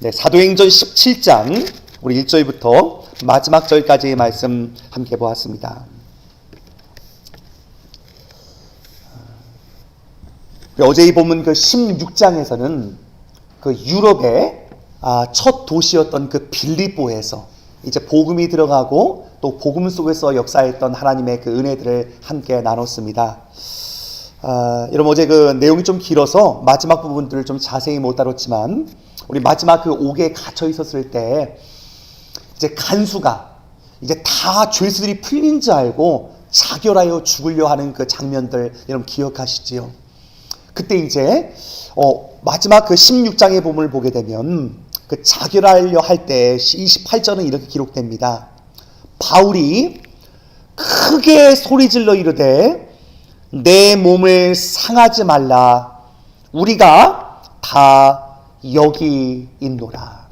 네, 사도행전 17장 우리 1절부터 마지막 절까지의 말씀 함께 보았습니다. 어제 이 본문 그 16장에서는 그 유럽의 아, 첫 도시였던 그 빌립보에서 이제 복음이 들어가고 또 복음 속에서 역사했던 하나님의 그 은혜들을 함께 나눴습니다. 아, 여러분 어제 그 내용이 좀 길어서 마지막 부분들을 좀 자세히 못 다뤘지만 우리 마지막 그 옥에 갇혀 있었을 때 이제 간수가 이제 다 죄수들이 풀린 줄 알고 자결하여 죽으려 하는 그 장면들 여러분 기억하시지요? 그때 이제 어, 마지막 그 16장의 본문을 보게 되면 그 자결하려 할 때 28절은 이렇게 기록됩니다. 바울이 크게 소리질러 이르되 내 몸을 상하지 말라 우리가 다 여기 있노라.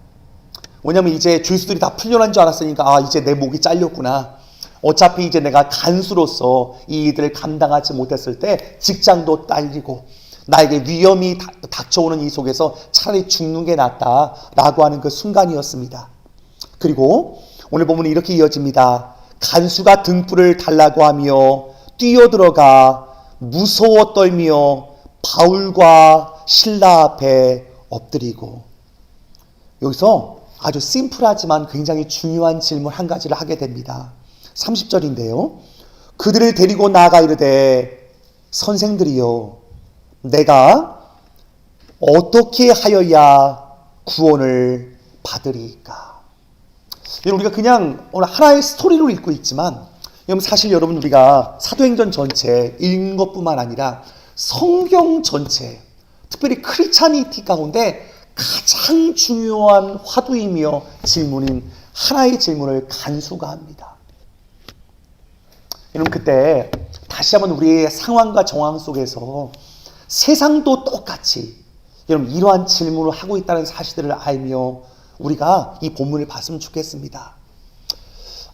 왜냐면 이제 죄수들이 다 풀려난 줄 알았으니까 아 이제 내 목이 잘렸구나. 어차피 이제 내가 간수로서 이 일들을 감당하지 못했을 때 직장도 딸리고 나에게 위험이 닥쳐오는 이 속에서 차라리 죽는 게 낫다라고 하는 그 순간이었습니다. 그리고 오늘 보면 이렇게 이어집니다. 간수가 등불을 달라고 하며 뛰어들어가 무서워 떨며 바울과 신라 앞에 엎드리고 여기서 아주 심플하지만 굉장히 중요한 질문 한 가지를 하게 됩니다. 30절인데요. 그들을 데리고 나아가 이르되 선생들이요 내가 어떻게 하여야 구원을 받으리까? 우리가 그냥 오늘 하나의 스토리로 읽고 있지만 사실 여러분 우리가 사도행전 전체 읽는 것뿐만 아니라 성경 전체 특별히 크리스찬이티 가운데 가장 중요한 화두이며 질문인 하나의 질문을 간수가 합니다. 여러분 그때 다시 한번 우리의 상황과 정황 속에서 세상도 똑같이 여러분 이러한 질문을 하고 있다는 사실들을 알며 우리가 이 본문을 봤으면 좋겠습니다.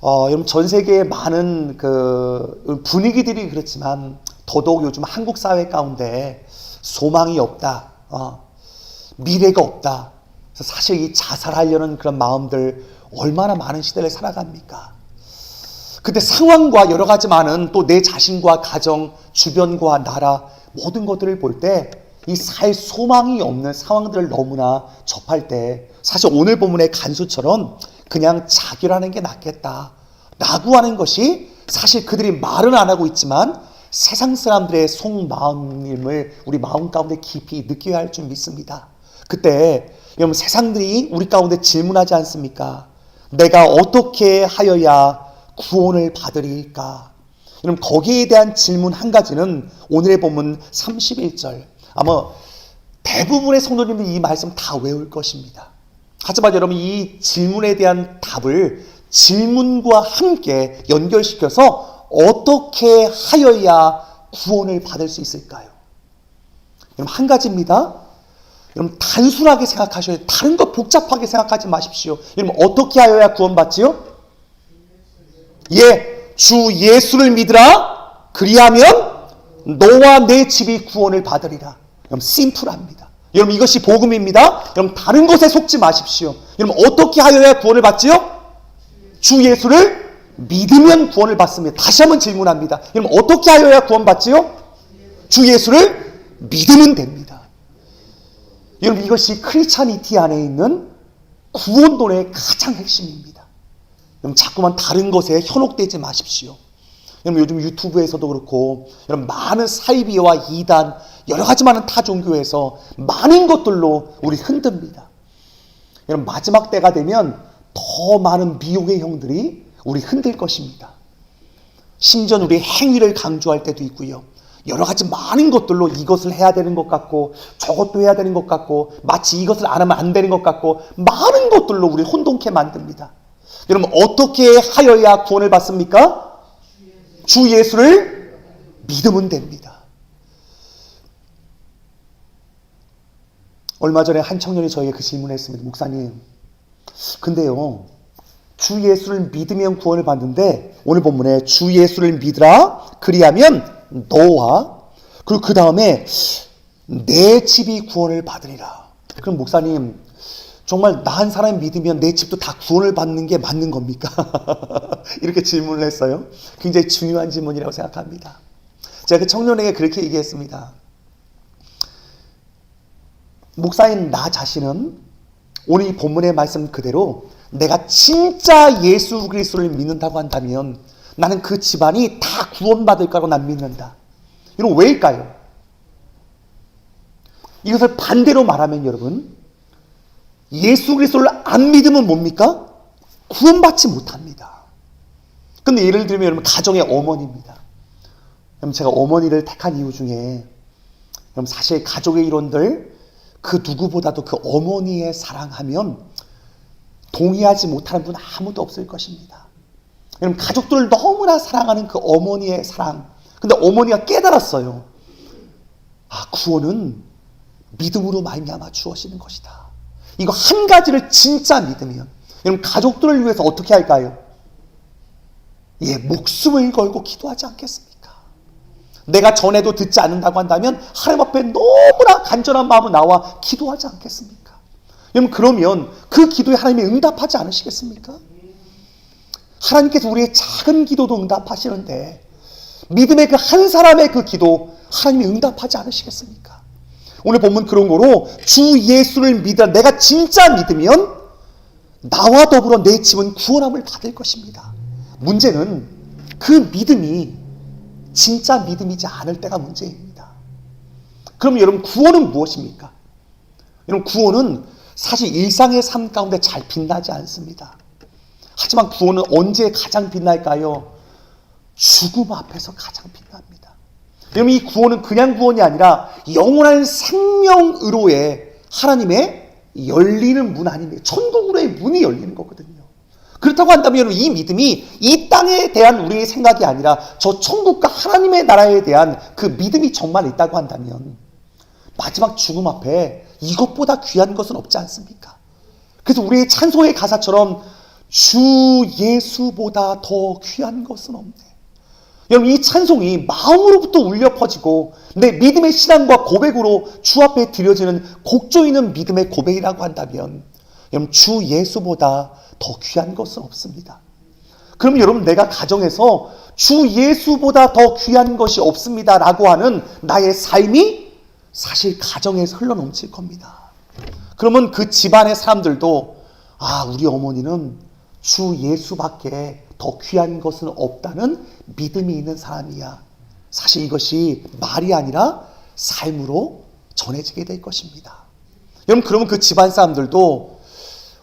어, 여러분 전 세계의 많은 그 분위기들이 그렇지만 더더욱 요즘 한국 사회 가운데 소망이 없다, 어, 미래가 없다. 그래서 사실 이 자살하려는 그런 마음들 얼마나 많은 시대를 살아갑니까? 근데 상황과 여러 가지 많은 또 내 자신과 가정, 주변과 나라 모든 것들을 볼 때이살 소망이 없는 상황들을 너무나 접할 때 사실 오늘 본문의 간수처럼 그냥 자결하는 게 낫겠다. 라고 하는 것이 사실 그들이 말은 안 하고 있지만 세상 사람들의 속마음을 우리 마음 가운데 깊이 느껴야 할 줄 믿습니다. 그때 여러분 세상들이 우리 가운데 질문하지 않습니까? 내가 어떻게 하여야 구원을 받으리까? 여러분 거기에 대한 질문 한 가지는 오늘의 본문 31절 아마 대부분의 성도님들이 이 말씀 다 외울 것입니다. 하지만 여러분 이 질문에 대한 답을 질문과 함께 연결시켜서 어떻게 하여야 구원을 받을 수 있을까요? 여러분 한 가지입니다. 여러분 단순하게 생각하셔야 돼요. 다른 거 복잡하게 생각하지 마십시오. 여러분 어떻게 하여야 구원받지요? 예, 주 예수를 믿으라. 그리하면 너와 내 집이 구원을 받으리라. 여러분 심플합니다. 여러분 이것이 복음입니다. 여러분 다른 것에 속지 마십시오. 여러분 어떻게 하여야 구원을 받지요? 주 예수를 믿으면 구원을 받습니다. 다시 한번 질문합니다. 여러분 어떻게 하여야 구원 받지요? 주 예수를 믿으면 됩니다. 여러분 이것이 크리스찬이티 안에 있는 구원론의 가장 핵심입니다. 여러분 자꾸만 다른 것에 현혹되지 마십시오. 여러분 요즘 유튜브에서도 그렇고 여러분 많은 사이비와 이단 여러 가지 많은 타 종교에서 많은 것들로 우리 흔듭니다. 여러분 마지막 때가 되면 더 많은 미혹의 형들이 우리 흔들 것입니다. 심지어 우리 행위를 강조할 때도 있고요. 여러 가지 많은 것들로 이것을 해야 되는 것 같고 저것도 해야 되는 것 같고 마치 이것을 안 하면 안 되는 것 같고 많은 것들로 우리 혼동케 만듭니다. 여러분 어떻게 하여야 구원을 받습니까? 주 예수를 믿으면 됩니다. 얼마 전에 한 청년이 저에게 그 질문했습니다. 목사님, 근데요, 주 예수를 믿으면 구원을 받는데 오늘 본문에 주 예수를 믿으라 그리하면 너와 그리고 그 다음에 내 집이 구원을 받으리라. 그럼 목사님 정말 나 한 사람이 믿으면 내 집도 다 구원을 받는 게 맞는 겁니까? 이렇게 질문을 했어요. 굉장히 중요한 질문이라고 생각합니다. 제가 그 청년에게 그렇게 얘기했습니다. 목사인 나 자신은 오늘 이 본문의 말씀 그대로 내가 진짜 예수 그리스도를 믿는다고 한다면 나는 그 집안이 다 구원받을 거라고 난 믿는다. 이건 왜일까요? 이것을 반대로 말하면 여러분 예수 그리스도를 안 믿으면 뭡니까? 구원받지 못합니다. 근데 예를 들면 여러분 가정의 어머니입니다. 여러분 제가 어머니를 택한 이유 중에 여러분 사실 가족의 이론들 그 누구보다도 그 어머니의 사랑하면 동의하지 못하는 분 아무도 없을 것입니다. 여러분 가족들을 너무나 사랑하는 그 어머니의 사랑. 근데 어머니가 깨달았어요. 아 구원은 믿음으로 말미암아 주어지는 것이다. 이거 한 가지를 진짜 믿으면 여러분 가족들을 위해서 어떻게 할까요? 예, 목숨을 걸고 기도하지 않겠습니까? 내가 전에도 듣지 않는다고 한다면 하나님 앞에 너무나 간절한 마음으로 나와 기도하지 않겠습니까? 여러분 그러면 그 기도에 하나님이 응답하지 않으시겠습니까? 하나님께서 우리의 작은 기도도 응답하시는데 믿음의 그 한 사람의 그 기도 하나님이 응답하지 않으시겠습니까? 오늘 보면 그런 거로 주 예수를 믿어 내가 진짜 믿으면 나와 더불어 내 집은 구원함을 받을 것입니다. 문제는 그 믿음이 진짜 믿음이지 않을 때가 문제입니다. 그럼 여러분 구원은 무엇입니까? 여러분 구원은 사실 일상의 삶 가운데 잘 빛나지 않습니다. 하지만 구원은 언제 가장 빛날까요? 죽음 앞에서 가장 빛납니다. 여러분 이 구원은 그냥 구원이 아니라 영원한 생명으로의 하나님의 열리는 문 아닙니까? 천국으로의 문이 열리는 거거든요. 그렇다고 한다면 이 믿음이 이 땅에 대한 우리의 생각이 아니라 저 천국과 하나님의 나라에 대한 그 믿음이 정말 있다고 한다면 마지막 죽음 앞에 이것보다 귀한 것은 없지 않습니까? 그래서 우리의 찬송의 가사처럼 주 예수보다 더 귀한 것은 없네. 여러분 이 찬송이 마음으로부터 울려 퍼지고 내 믿음의 신앙과 고백으로 주 앞에 드려지는 곡조 있는 믿음의 고백이라고 한다면 여러분 주 예수보다 더 귀한 것은 없습니다. 그럼 여러분 내가 가정에서 주 예수보다 더 귀한 것이 없습니다라고 하는 나의 삶이 사실 가정에서 흘러 넘칠 겁니다. 그러면 그 집안의 사람들도 아 우리 어머니는 주 예수밖에 더 귀한 것은 없다는 믿음이 있는 사람이야. 사실 이것이 말이 아니라 삶으로 전해지게 될 것입니다. 여러분 그러면 그 집안 사람들도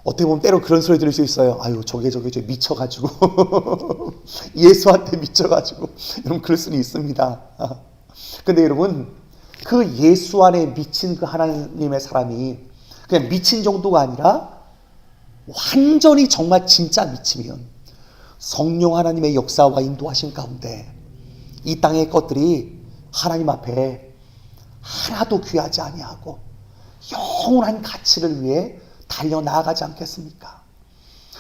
어떻게 보면 때로 그런 소리 들을 수 있어요. 아유, 저게 저게 저 미쳐가지고 예수한테 미쳐가지고 여러분 그럴 수는 있습니다. 근데 여러분 그 예수 안에 미친 그 하나님의 사람이 그냥 미친 정도가 아니라 완전히 정말 진짜 미치면 성령 하나님의 역사와 인도하신 가운데 이 땅의 것들이 하나님 앞에 하나도 귀하지 아니하고 영원한 가치를 위해 달려 나아가지 않겠습니까?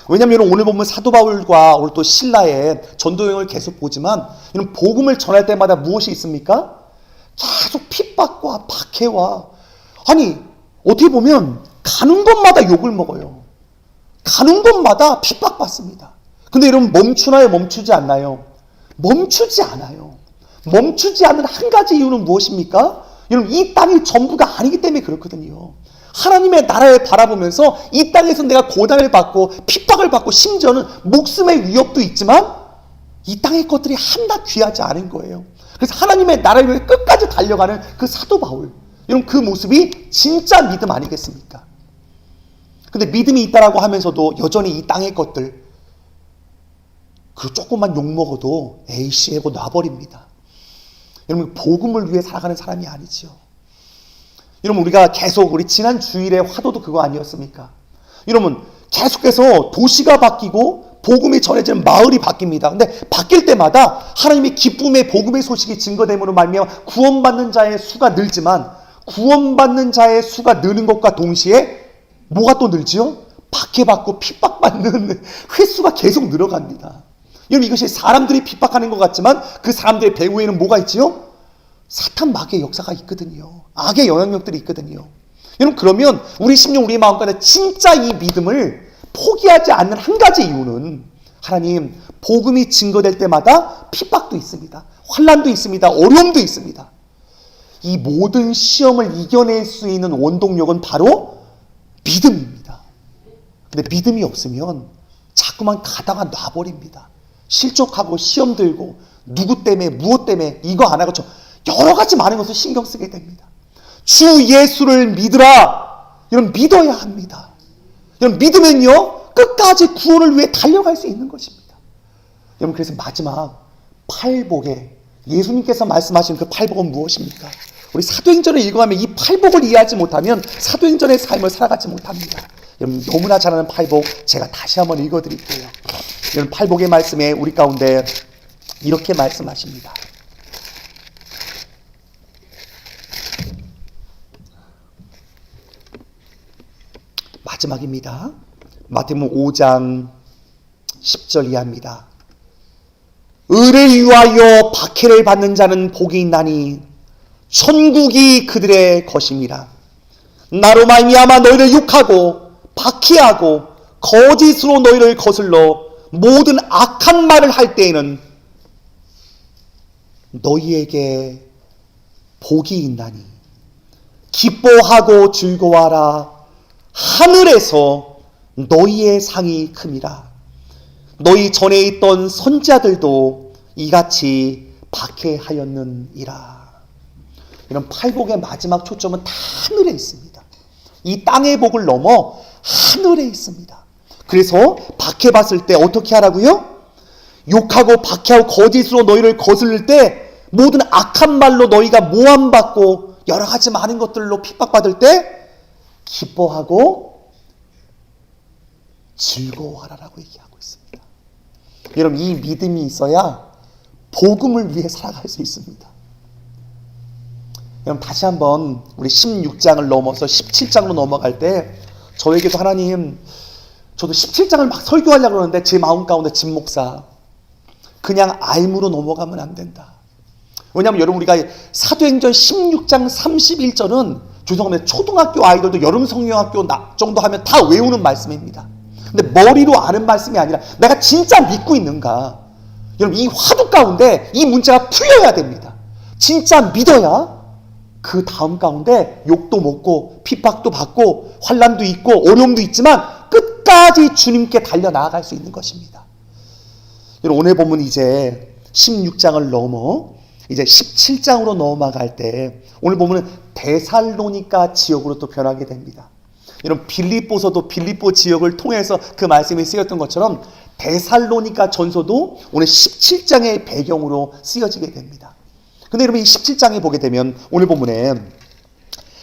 왜냐하면 오늘 보면 사도 바울과 오늘 또 신라의 전도 여행을 계속 보지만 이런 복음을 전할 때마다 무엇이 있습니까? 계속 핍박과 박해와 아니 어떻게 보면 가는 곳마다 욕을 먹어요. 가는 곳마다 핍박받습니다. 근데 여러분 멈추나요? 멈추지 않나요? 멈추지 않아요. 멈추지 않는 한 가지 이유는 무엇입니까? 여러분 이 땅이 전부가 아니기 때문에 그렇거든요. 하나님의 나라를 바라보면서 이 땅에서 내가 고단을 받고 핍박을 받고 심지어는 목숨의 위협도 있지만 이 땅의 것들이 하나 귀하지 않은 거예요. 그래서 하나님의 나라를 위해 끝까지 달려가는 그 사도 바울. 여러분 그 모습이 진짜 믿음 아니겠습니까? 근데 믿음이 있다라고 하면서도 여전히 이 땅의 것들 그 조금만 욕 먹어도 에이씨 하고 놔버립니다. 여러분 복음을 위해 살아가는 사람이 아니지요. 여러분 우리가 계속 우리 지난 주일의 화도도 그거 아니었습니까? 여러분 계속해서 도시가 바뀌고 복음이 전해지는 마을이 바뀝니다. 근데 바뀔 때마다 하나님의 기쁨의 복음의 소식이 증거됨으로 말미암아 구원받는 자의 수가 늘지만 구원받는 자의 수가 느는 것과 동시에 뭐가 또 늘지요? 박해받고 핍박받는 횟수가 계속 늘어갑니다. 여러분 이것이 사람들이 핍박하는 것 같지만 그 사람들의 배후에는 뭐가 있지요? 사탄 마귀의 역사가 있거든요. 악의 영향력들이 있거든요. 여러분 그러면 우리 심령 우리 마음 가운데 진짜 이 믿음을 포기하지 않는 한 가지 이유는 하나님 복음이 증거될 때마다 핍박도 있습니다. 환란도 있습니다. 어려움도 있습니다. 이 모든 시험을 이겨낼 수 있는 원동력은 바로 믿음입니다. 근데 믿음이 없으면 자꾸만 가다가 놔버립니다. 실족하고 시험 들고 누구 때문에 무엇 때문에 이거 안 하고 저 여러 가지 많은 것을 신경 쓰게 됩니다. 주 예수를 믿으라. 여러분 믿어야 합니다. 여러분 믿으면요 끝까지 구원을 위해 달려갈 수 있는 것입니다. 여러분 그래서 마지막 팔복에 예수님께서 말씀하신 그 팔복은 무엇입니까? 우리 사도행전을 읽어가면 이 팔복을 이해하지 못하면 사도행전의 삶을 살아가지 못합니다. 여러분 너무나 잘 아는 팔복 제가 다시 한번 읽어드릴게요. 여러분 팔복의 말씀에 우리 가운데 이렇게 말씀하십니다. 마지막입니다. 마태복음 5장 10절 이하입니다. 의를 위하여 박해를 받는 자는 복이 있나니 천국이 그들의 것입니다. 나로 말미암아 너희를 욕하고 박해하고 거짓으로 너희를 거슬러 모든 악한 말을 할 때에는 너희에게 복이 있나니 기뻐하고 즐거워하라. 하늘에서 너희의 상이 큼이라. 너희 전에 있던 선자들도 이같이 박해하였느니라. 이런 팔복의 마지막 초점은 다 하늘에 있습니다. 이 땅의 복을 넘어 하늘에 있습니다 그래서 박해봤을 때 어떻게 하라고요? 욕하고 박해하고 거짓으로 너희를 거슬릴 때 모든 악한 말로 너희가 모함받고 여러 가지 많은 것들로 핍박받을 때 기뻐하고 즐거워하라라고 얘기하고 있습니다. 여러분 이 믿음이 있어야 복음을 위해 살아갈 수 있습니다. 여러분 다시 한번 우리 16장을 넘어서 17장으로 넘어갈 때 저에게도 하나님 저도 17장을 막 설교하려고 그러는데 제 마음 가운데 진 목사 그냥 알무로 넘어가면 안 된다. 왜냐하면 여러분 우리가 사도행전 16장 31절은 죄송합니다. 초등학교 아이들도 여름 성령학교 정도 하면 다 외우는 말씀입니다. 근데 머리로 아는 말씀이 아니라 내가 진짜 믿고 있는가? 여러분 이 화두 가운데 이 문제가 풀려야 됩니다. 진짜 믿어야 그 다음 가운데 욕도 먹고 핍박도 받고 환란도 있고 어려움도 있지만 끝까지 주님께 달려 나아갈 수 있는 것입니다. 오늘 보면 이제 16장을 넘어 이제 17장으로 넘어갈 때 오늘 보면 데살로니카 지역으로 또 변하게 됩니다. 여러분 빌립보서도 빌립보 지역을 통해서 그 말씀이 쓰였던 것처럼 데살로니카 전서도 오늘 17장의 배경으로 쓰여지게 됩니다. 근데 여러분 이 17장에 보게 되면 오늘 본문에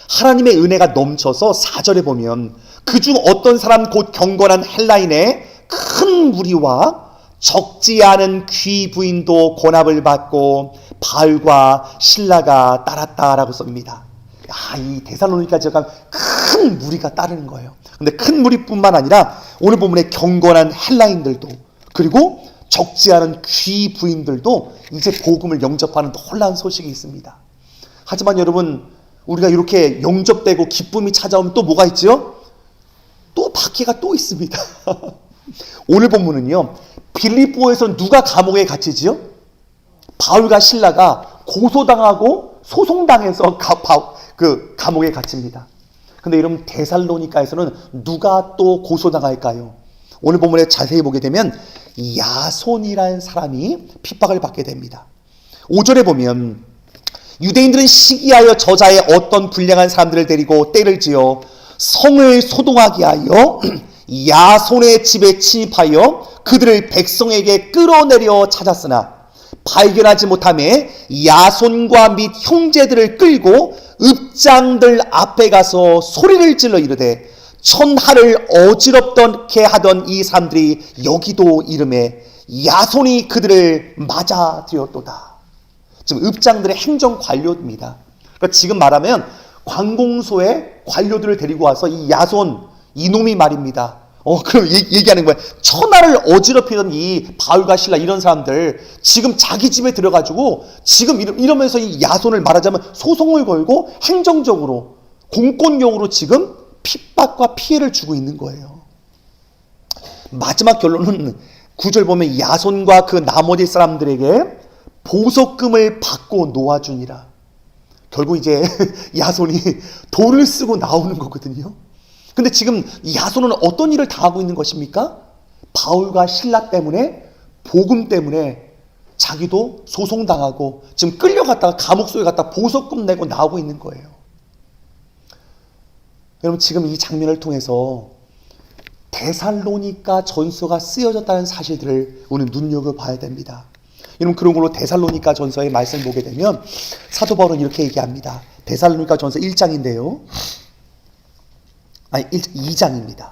하나님의 은혜가 넘쳐서 4절에 보면 그중 어떤 사람 곧 경건한 헬라인의 큰 무리와 적지 않은 귀 부인도 권합을 받고 바울과 신라가 따랐다라고 씁니다. 야, 이 데살로니가 지역은 큰 무리가 따르는 거예요. 근데 큰 무리뿐만 아니라 오늘 본문에 경건한 헬라인들도 그리고 적지 않은 귀 부인들도 이제 복음을 영접하는 놀라운 소식이 있습니다. 하지만 여러분 우리가 이렇게 영접되고 기쁨이 찾아오면 또 뭐가 있죠? 또 박해가 또 있습니다. 오늘 본문은요. 빌립보에서 누가 감옥에 갇히지요? 바울과 신라가 고소당하고 소송당해서 가, 바, 그 감옥에 갇힙니다. 근데 여러분 데살로니카에서는 누가 또 고소당할까요? 오늘 본문에 자세히 보게 되면 야손이라는 사람이 핍박을 받게 됩니다. 5절에 보면 유대인들은 시기하여 저자의 어떤 불량한 사람들을 데리고 때를 지어 성을 소동하게 하여 야손의 집에 침입하여 그들을 백성에게 끌어내려 찾았으나 발견하지 못함에 야손과 및 형제들을 끌고 읍장들 앞에 가서 소리를 질러 이르되 천하를 어지럽게 하던 이 사람들이 여기도 이름에 야손이 그들을 맞아들였도다. 지금 읍장들의 행정 관료입니다. 그러니까 지금 말하면 관공소에 관료들을 데리고 와서 이 야손 이놈이 말입니다. 어, 그럼 얘기, 하는 거야. 천하를 어지럽히던 이 바울과 신라 이런 사람들 지금 자기 집에 들어가지고 지금 이러, 면서 이 야손을 말하자면 소송을 걸고 행정적으로 공권력으로 지금 핍박과 피해를 주고 있는 거예요. 마지막 결론은 구절 보면 야손과 그 나머지 사람들에게 보석금을 받고 놓아주니라. 결국 이제 야손이 돈을 쓰고 나오는 거거든요. 근데 지금 야손은 어떤 일을 당하고 있는 것입니까? 바울과 신라 때문에 복음 때문에 자기도 소송당하고 지금 끌려갔다가 감옥 속에 갔다 보석금 내고 나오고 있는 거예요. 여러분 지금 이 장면을 통해서 데살로니가 전서가 쓰여졌다는 사실들을 우리는 눈여겨봐야 됩니다. 여러분 그런 걸로 데살로니가 전서의 말씀을 보게 되면 사도 바울은 이렇게 얘기합니다. 데살로니가 전서 1장인데요. 아니 1, 2장입니다.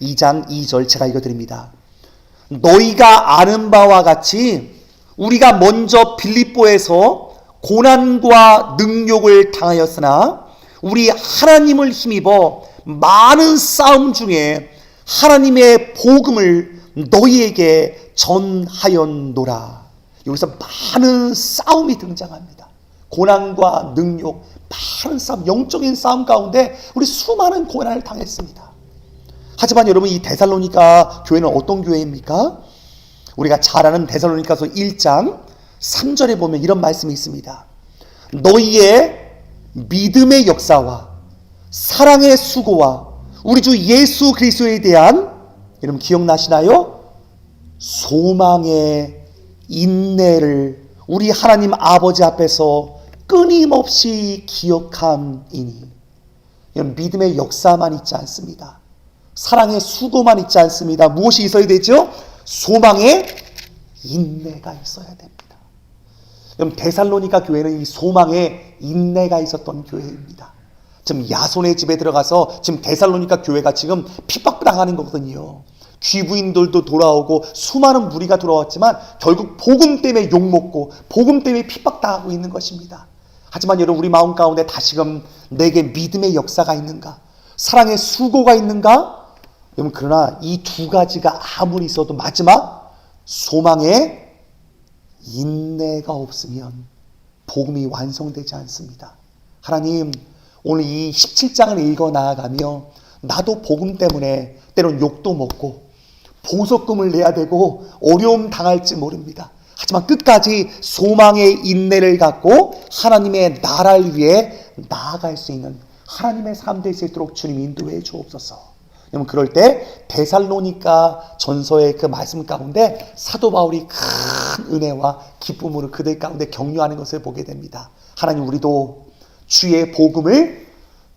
2장 2절 제가 읽어드립니다. 너희가 아는 바와 같이 우리가 먼저 빌립보에서 고난과 능욕을 당하였으나 우리 하나님을 힘입어 많은 싸움 중에 하나님의 복음을 너희에게 전하였노라. 여기서 많은 싸움이 등장합니다. 고난과 능욕, 많은 싸움, 영적인 싸움 가운데 우리 수많은 고난을 당했습니다. 하지만 여러분 이 데살로니가 교회는 어떤 교회입니까? 우리가 잘 아는 데살로니가서 1장 3절에 보면 이런 말씀이 있습니다. 너희의 믿음의 역사와 사랑의 수고와 우리 주 예수 그리스도에 대한 여러분 기억나시나요? 소망의 인내를 우리 하나님 아버지 앞에서 끊임없이 기억함이니 이런 믿음의 역사만 있지 않습니다. 사랑의 수고만 있지 않습니다. 무엇이 있어야 되죠? 소망의 인내가 있어야 됩니다. 여러분 데살로니가 교회는 이 소망의 인내가 있었던 교회입니다. 지금 야손의 집에 들어가서 지금 데살로니가 교회가 지금 핍박당하는 거거든요. 귀부인들도 돌아오고 수많은 무리가 돌아왔지만 결국 복음 때문에 욕먹고 복음 때문에 핍박당하고 있는 것입니다. 하지만 여러분 우리 마음 가운데 다시금 내게 믿음의 역사가 있는가? 사랑의 수고가 있는가? 여러분 그러나 이 두 가지가 아무리 있어도 마지막 소망의 인내가 없으면 복음이 완성되지 않습니다. 하나님 오늘 이 17장을 읽어 나아가며 나도 복음 때문에 때론 욕도 먹고 보석금을 내야 되고 어려움 당할지 모릅니다. 하지만 끝까지 소망의 인내를 갖고 하나님의 나라를 위해 나아갈 수 있는 하나님의 삶 될 수 있도록 주님 인도해 주옵소서. 여러분 그럴 때 데살로니가 전서의 그 말씀 가운데 사도 바울이 큰 은혜와 기쁨으로 그들 가운데 격려하는 것을 보게 됩니다. 하나님 우리도 주의 복음을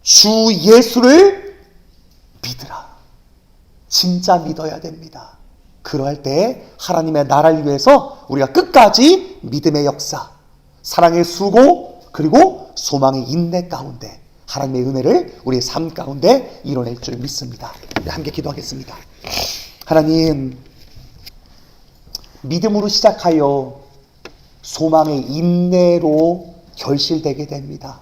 주 예수를 믿으라. 진짜 믿어야 됩니다. 그러할 때 하나님의 나라를 위해서 우리가 끝까지 믿음의 역사, 사랑의 수고, 그리고 소망의 인내 가운데 하나님의 은혜를 우리의 삶 가운데 이뤄낼 줄 믿습니다. 함께 기도하겠습니다. 하나님, 믿음으로 시작하여 소망의 인내로 결실되게 됩니다.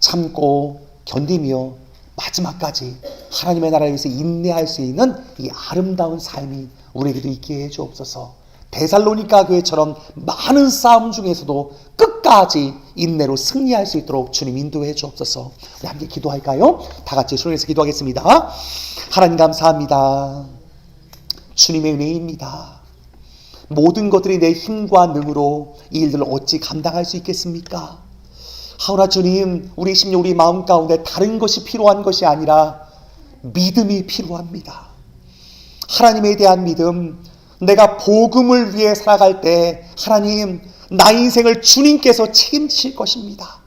참고 견디며 마지막까지 하나님의 나라를 위해서 인내할 수 있는 이 아름다운 삶이 우리에게도 있게 해 주옵소서. 데살로니가 교회처럼 많은 싸움 중에서도 끝 까지 인내로 승리할 수 있도록 주님 인도해 주옵소서. 우리 함께 기도할까요? 다 같이 손에서 기도하겠습니다. 하나님 감사합니다. 주님의 은혜입니다. 모든 것들이 내 힘과 능으로 이 일들을 어찌 감당할 수 있겠습니까? 하오나 주님, 우리 심령, 우리 마음 가운데 다른 것이 필요한 것이 아니라 믿음이 필요합니다. 하나님에 대한 믿음, 내가 복음을 위해 살아갈 때 하나님, 나 인생을 주님께서 책임질 것입니다.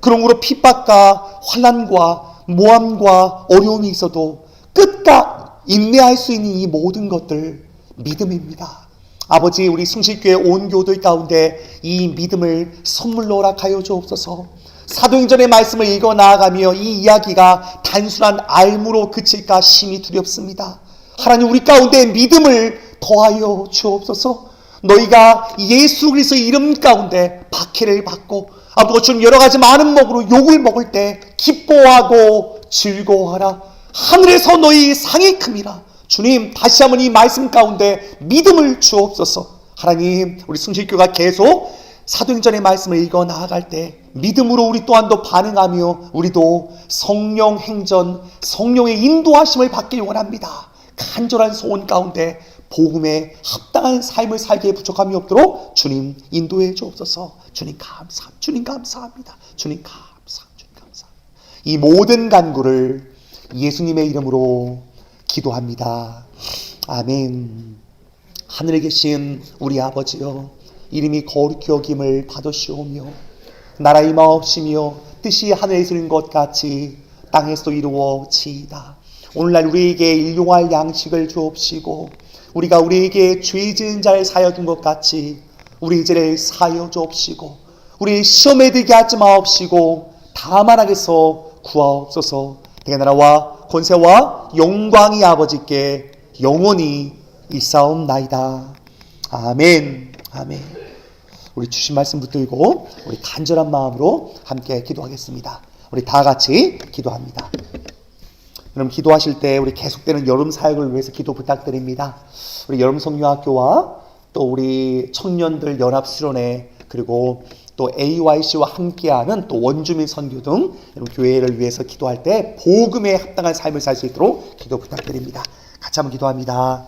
그러므로 핍박과 환란과 모함과 어려움이 있어도 끝까 인내할 수 있는 이 모든 것들 믿음입니다. 아버지 우리 승실교회 온 교들 가운데 이 믿음을 선물로 허락하여 주옵소서. 사도행전의 말씀을 읽어 나아가며 이 이야기가 단순한 알무로 그칠까 심히 두렵습니다. 하나님 우리 가운데 믿음을 더하여 주옵소서. 너희가 예수 그리스도 이름 가운데 박해를 받고 아버지 여러 가지 많은 먹으로 욕을 먹을 때 기뻐하고 즐거워하라. 하늘에서 너희 상이 큼이라. 주님 다시 한번 이 말씀 가운데 믿음을 주옵소서. 하나님 우리 승실교가 계속 사도행전의 말씀을 읽어 나아갈 때 믿음으로 우리 또한도 반응하며 우리도 성령 행전, 성령의 인도하심을 받길 원합니다. 간절한 소원 가운데 복음에 합당한 삶을 살기에 부족함이 없도록 주님 인도해 주옵소서. 주님 감사, 주님 감사합니다. 주님 감사, 주님 감사. 이 모든 간구를 예수님의 이름으로 기도합니다. 아멘. 하늘에 계신 우리 아버지여, 이름이 거룩히 여김을 받으시오며, 나라의 마옵시며, 뜻이 하늘에서 이룬 것 같이 땅에서도 이루어지이다. 오늘날 우리에게 일용할 양식을 주옵시고, 우리가 우리에게 죄 지은 자를 사여 준 것 같이 우리 죄를 사여 주옵시고, 우리 시험에 들게 하지 마옵시고, 다만 하게서 구하옵소서, 내가 나라와 권세와 영광이 아버지께 영원히 있사옵나이다. 아멘. 아멘. 우리 주신 말씀 붙들고 우리 간절한 마음으로 함께 기도하겠습니다. 우리 다 같이 기도합니다. 여러분 기도하실 때 우리 계속되는 여름 사역을 위해서 기도 부탁드립니다. 우리 여름 성교학교와 또 우리 청년들 연합 수련회 그리고 또 AYC와 함께하는 또 원주민 선교 등 이런 교회를 위해서 기도할 때 복음에 합당한 삶을 살 수 있도록 기도 부탁드립니다. 같이 한번 기도합니다.